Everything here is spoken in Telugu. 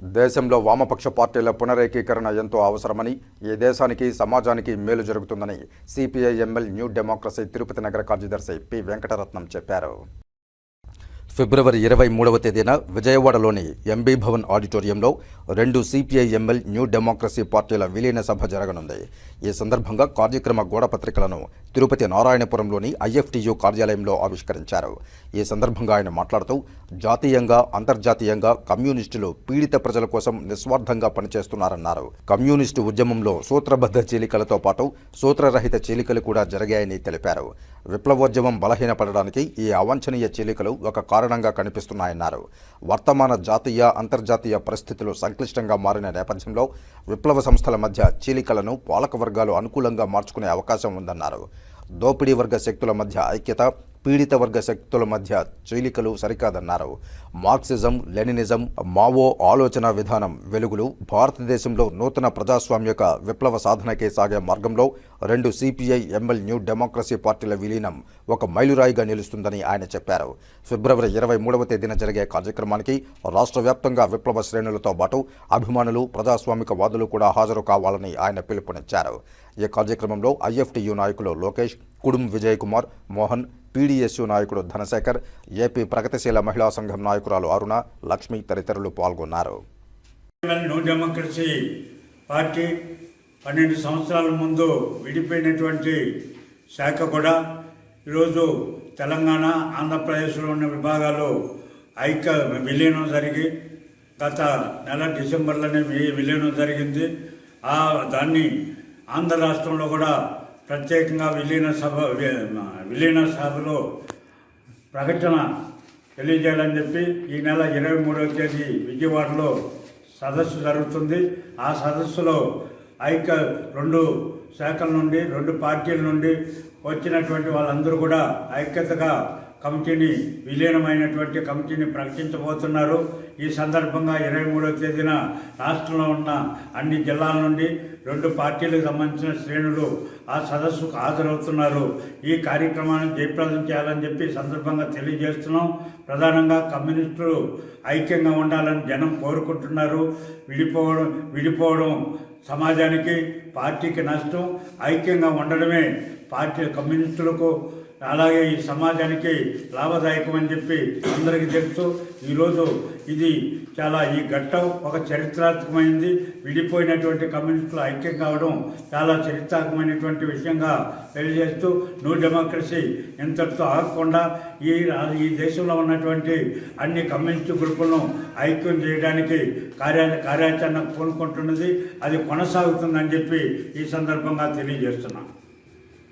దేశంలో వామపక్ష పార్టీల పునరేకీకరణ ఎంతో అవసరమని ఈ దేశానికి సమాజానికి మేలు జరుగుతుందని CPI ML new democracy Tirupati నగర కార్యదర్శి పి వెంకటరత్నం చెప్పారు. ఫిబ్రవరి ఇరవై మూడవ తేదీన విజయవాడలోని ఎంబీ భవన్ ఆడిటోరియంలో రెండు సిపిఐ ఎంఎల్ న్యూ డెమోక్రసీ పార్టీల విలీన సభ జరగనుంది. ఈ సందర్భంగా కార్యక్రమ గోడపత్రికలను తిరుపతి నారాయణపురంలోని ఐఎఫ్టియు కార్యాలయంలో ఆవిష్కరించారు. ఈ సందర్భంగా ఆయన మాట్లాడుతూ జాతీయంగా అంతర్జాతీయంగా కమ్యూనిస్టులు పీడిత ప్రజల కోసం నిస్వార్థంగా పనిచేస్తున్నారన్నారు. కమ్యూనిస్టు ఉద్యమంలో సూత్రబద్ధ చీలికలతో పాటు సూత్రరహిత చీలికలు కూడా జరిగాయని తెలిపారు. విప్లవోద్యమం బలహీనపడడానికి ఈ అవాంఛనీయ చీలికలు ఒక కారణంగా కనిపిస్తున్నాయన్నారు. వర్తమాన జాతీయ అంతర్జాతీయ పరిస్థితులు సంక్లిష్టంగా మారిన నేపథ్యంలో విప్లవ సంస్థల మధ్య చీలికలను పాలక వర్గాలు అనుకూలంగా మార్చుకునే అవకాశం ఉందన్నారు. దోపిడీ వర్గ శక్తుల మధ్య ఐక్యత పీడిత వర్గ శక్తుల మధ్య చీలికలు సరికాదన్నారు. మార్క్సిజం లెనినిజం మావో ఆలోచన విధానం వెలుగులు భారతదేశంలో నూతన ప్రజాస్వామ్యక విప్లవ సాధనకే సాగే మార్గంలో రెండు సిపిఐ ఎంఎల్ న్యూ డెమోక్రసీ పార్టీల విలీనం ఒక మైలురాయిగా నిలుస్తుందని ఆయన చెప్పారు. ఫిబ్రవరి ఇరవై మూడవ తేదీన జరిగే కార్యక్రమానికి రాష్ట్ర వ్యాప్తంగా విప్లవ శ్రేణులతో పాటు అభిమానులు ప్రజాస్వామిక వాదులు కూడా హాజరు కావాలని ఆయన పిలుపునిచ్చారు. ఈ కార్యక్రమంలో ఐఎఫ్టియు నాయకులు లోకేష్ కుడుం విజయ్ కుమార్ మోహన్ పీడీఎస్యు నాయకుడు ధనశేఖర్ ఏపీ ప్రగతిశీల మహిళా సంఘం నాయకురాలు అరుణ లక్ష్మి తదితరులు పాల్గొన్నారు. న్యూ డెమోక్రసీ పార్టీ పన్నెండు సంవత్సరాల ముందు విడిపోయినటువంటి శాఖ కూడా ఈరోజు తెలంగాణ ఆంధ్రప్రదేశ్లో ఉన్న విభాగాలు ఐక్య విలీనం జరిగి గత నెల డిసెంబర్లోనే విలీనం జరిగింది. ఆ దాన్ని ఆంధ్ర రాష్ట్రంలో కూడా ప్రత్యేకంగా విలీన సభ విలీన సభలో ప్రకటన తెలియజేయాలని చెప్పి ఈ నెల ఇరవై మూడవ తేదీ విజయవాడలో సదస్సు జరుగుతుంది. ఆ సదస్సులో ఐక్య రెండు శాఖల నుండి రెండు పార్టీల నుండి వచ్చినటువంటి వాళ్ళందరూ కూడా ఐక్యతగా కమిటీని విలీనమైనటువంటి కమిటీని ప్రకటించబోతున్నారు. ఈ సందర్భంగా ఇరవై మూడవ తేదీన రాష్ట్రంలో ఉన్న అన్ని జిల్లాల నుండి రెండు పార్టీలకు సంబంధించిన శ్రేణులు ఆ సదస్సుకు హాజరవుతున్నారు. ఈ కార్యక్రమాన్ని జయప్రదం చేయాలని చెప్పి సందర్భంగా తెలియజేస్తున్నాం. ప్రధానంగా కమ్యూనిస్టులు ఐక్యంగా ఉండాలని జనం కోరుకుంటున్నారు. విడిపోవడం విడిపోవడం సమాజానికి పార్టీకి నష్టం. ఐక్యంగా ఉండడమే పార్టీ కమ్యూనిస్టులకు అలాగే ఈ సమాజానికి లాభదాయకం అని చెప్పి అందరికీ తెలుసు. ఈరోజు ఇది చాలా ఈ ఘట్టం ఒక చరిత్రాత్మకమైంది. విడిపోయినటువంటి కమ్యూనిస్టులు ఐక్యం కావడం చాలా చరిత్రాత్మకమైనటువంటి విషయంగా తెలియజేస్తూ న్యూ డెమోక్రసీ ఇంతటితో ఆగకుండా ఈ ఈ దేశంలో ఉన్నటువంటి అన్ని కమ్యూనిస్టు గ్రూపులను ఐక్యం చేయడానికి కార్యా కార్యాచరణ పూనుకుంటున్నది అది కొనసాగుతుందని చెప్పి ఈ సందర్భంగా తెలియజేస్తున్నాం.